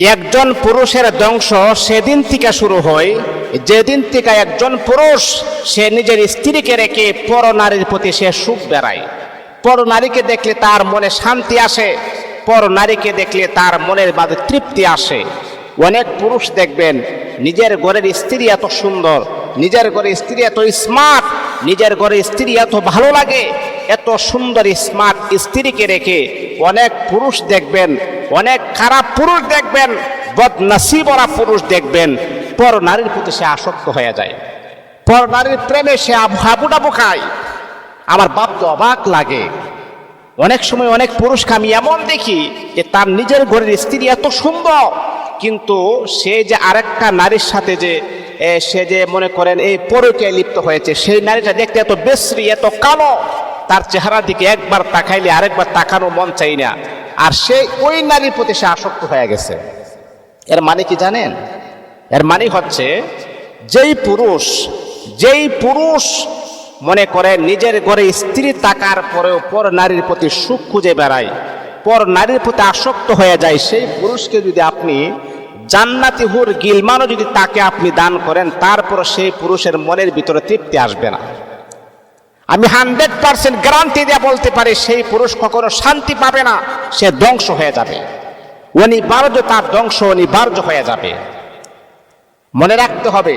একজন পুরুষের ধ্বংস সেদিন থেকে শুরু হয়। যেদিন থেকে একজন পুরুষ, সে নিজের স্ত্রীকে রেখে পর নারীর প্রতি সে সুখ বেড়ায়। পর নারীকে দেখলে তার মনে শান্তি আসে, পর নারীকে দেখলে তার মনের মাঝে তৃপ্তি আসে। অনেক পুরুষ দেখবেন, নিজের ঘরের স্ত্রী এত সুন্দর, নিজের ঘরের স্ত্রী এত স্মার্ট নিজের ঘরের স্ত্রী এত ভালো লাগে, এত সুন্দর স্মার্ট স্ত্রীকে রেখে অনেক পুরুষ দেখবেন অনেক খারাপ পুরুষ দেখবেন, বদনসিবরা পুরুষ দেখবেন, পর নারীর প্রতি সে আসক্ত হয়ে যায়। পর নারীর প্রেমে সে হাবুডাবু খায়। আমার বাপ তো অবাক লাগে। অনেক সময় অনেক পুরুষকে আমি এমন দেখি যে তার নিজের ঘরের স্ত্রী এত সুন্দর, কিন্তু সে যে আরেকটা নারীর সাথে যে সে যে মনে করেন এই পরকে লিপ্ত হয়েছে, সেই নারীটা দেখতে এত বেশ্রী, এত কালো, তার চেহারার দিকে একবার তাকাইলে আরেকবার তাকানো মন চাই না। আর সে ওই নারীর প্রতি সে আসক্ত হয়ে গেছে। এর মানে কি জানেন? এর মানে হচ্ছে, যেই পুরুষ যেই পুরুষ মনে করে নিজের ঘরে স্ত্রী তাকার পরেও পর নারীর প্রতি সুখ খুঁজে বেড়ায়, পর নারীর প্রতি আসক্ত হয়ে যায়, সেই পুরুষকে যদি আপনি জান্নাতি হুর গিলমানও যদি তাকে আপনি দান করেন তারপর সেই পুরুষের মনের ভিতরে তৃপ্তি আসবে না। আমি হান্ড্রেড পার্সেন্ট গ্যারান্টি দিয়ে বলতে পারি, সেই পুরুষ কখনো শান্তি পাবে না, সে ধ্বংস হয়ে যাবে। অনিবার্য তার ধ্বংস অনিবার্য হয়ে যাবে। মনে রাখতে হবে,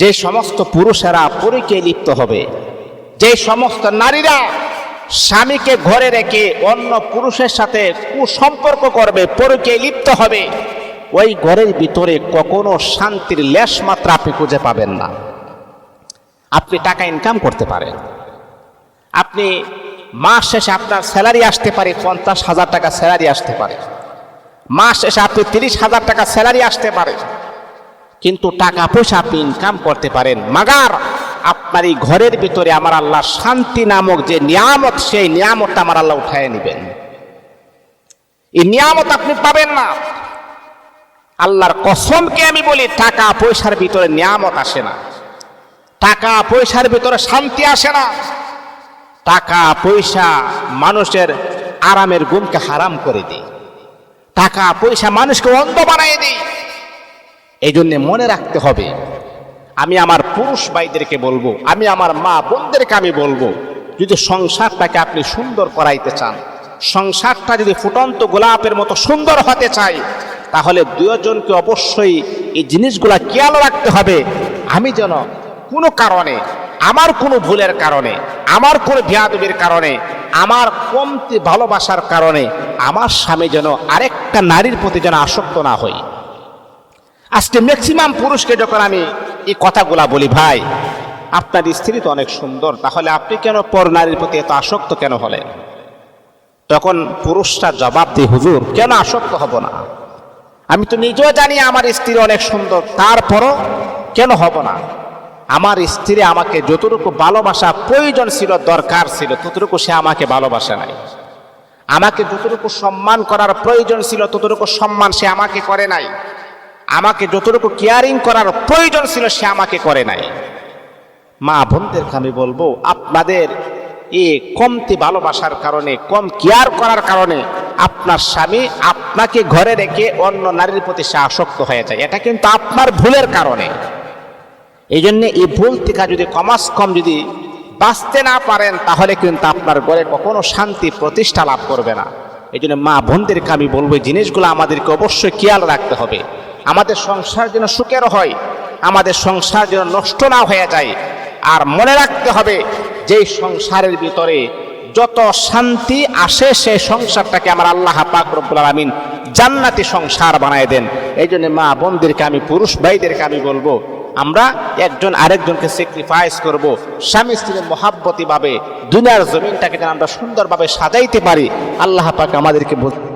যে সমস্ত পুরুষেরা পরিকে লিপ্ত হবে, যে সমস্ত নারীরা স্বামীকে ঘরে রেখে অন্য পুরুষের সাথে কুসম্পর্ক করবে, পরিকে লিপ্ত হবে, ওই ঘরের ভিতরে কখনো শান্তির লেশ মাত্রা আপনি খুঁজে পাবেন না। আপনি টাকা ইনকাম করতে পারেন। আপনি মাস শেষে আপনার স্যালারি আসতে পারে পঞ্চাশ হাজার টাকা স্যালারি আসতে পারে। মাস শেষে আপনি তিরিশ হাজার টাকা স্যালারি আসতে পারে। কিন্তু টাকা পয়সা আপনি ইনকাম করতে পারেন। মাগার আপনার এই ঘরের ভিতরে আমার আল্লাহ শান্তি নামক যে নিয়ামত, সেই নিয়ামতটা আমার আল্লাহ উঠায় নেবেন। এই নিয়ামত আপনি পাবেন না। আল্লাহর কসমকে আমি বলি, টাকা পয়সার ভিতরে নিয়ামত আসে না। টাকা পয়সার ভিতরে শান্তি আসে না। টাকা পয়সা মানুষের আরামের গুণকে হারাম করে দেয়। টাকা পয়সা মানুষকে অন্ধ বানাই দেয়। এই জন্যে মনে রাখতে হবে, আমি আমার পুরুষ ভাইদেরকে বলব, আমি আমার মা বোনদেরকে আমি বলব, যদি সংসারটাকে আপনি সুন্দর করাইতে চান, সংসারটা যদি ফুটন্ত গোলাপের মতো সুন্দর হতে চাই, তাহলে দুজনকে অবশ্যই এই জিনিসগুলা খেয়াল রাখতে হবে। আমি যেন কোনো কারণে, আমার কোনো ভুলের কারণে, আমার কোনো বিয়াদবির কারণে, আমার কমতি ভালোবাসার কারণে আমার স্বামী যেন আরেকটা নারীর প্রতি যেন আসক্ত না হই। আজকে ম্যাক্সিমাম পুরুষকে যখন আমি এই কথাগুলা বলি, ভাই, আপনার স্ত্রী তো অনেক সুন্দর, তাহলে আপনি কেন পর নারীর প্রতি এত আসক্ত কেন হলেন? তখন পুরুষটা জবাব দিই হুজুর, কেন আসক্ত হব না? আমি তো নিজেও জানি আমার স্ত্রী অনেক সুন্দর, তারপরও কেন হব না? আমার স্ত্রী আমাকে যতটুকু ভালোবাসা প্রয়োজন ছিল, দরকার ছিল, ততটুকু সে আমাকে ভালোবাসে নাই। আমাকে যতটুকু সম্মান করার প্রয়োজন ছিল, ততটুকু সম্মান সে আমাকে করে নাই। আমাকে যতটুকু কেয়ারিং করার প্রয়োজন ছিল, সে আমাকে করে নাই। মা বোনদেরকে আমি বলব, আপনাদের এ কমতি ভালোবাসার কারণে, কম কেয়ার করার কারণে আপনার স্বামী আপনাকে ঘরে রেখে অন্য নারীর প্রতি সে আসক্ত হয়ে যায়। এটা কিন্তু আপনার ভুলের কারণে। এই জন্য এই ভুল থেকে যদি কমাস কম যদি বাঁচতে না পারেন, তাহলে কিন্তু আপনার ঘরে কখনো শান্তি প্রতিষ্ঠা লাভ করবে না। এই জন্য মা বোনদেরকে আমি বলব, এই জিনিসগুলো আমাদেরকে অবশ্যই খেয়াল রাখতে হবে। আমাদের সংসার যেন সুখের হয়, আমাদের সংসার যেন নষ্ট না হয়ে যায়। আর মনে রাখতে হবে যে সংসারের ভিতরে যত শান্তি আসে, সেই সংসারটাকে আমার আল্লাহ পাক রব্বুল আলামিন জান্নাতি সংসার বানায় দেন। এই জন্য মা বোনদেরকে আমি, পুরুষ ভাইদেরকে আমি বলব আমরা একজন আরেকজনকে স্যাক্রিফাইস করব। স্বামী স্ত্রীর মহাব্বতিভাবে দুনিয়ার জমিনটাকে যেন আমরা সুন্দরভাবে সাজাইতে পারি। আল্লাহ পাকে আমাদেরকে বুঝ-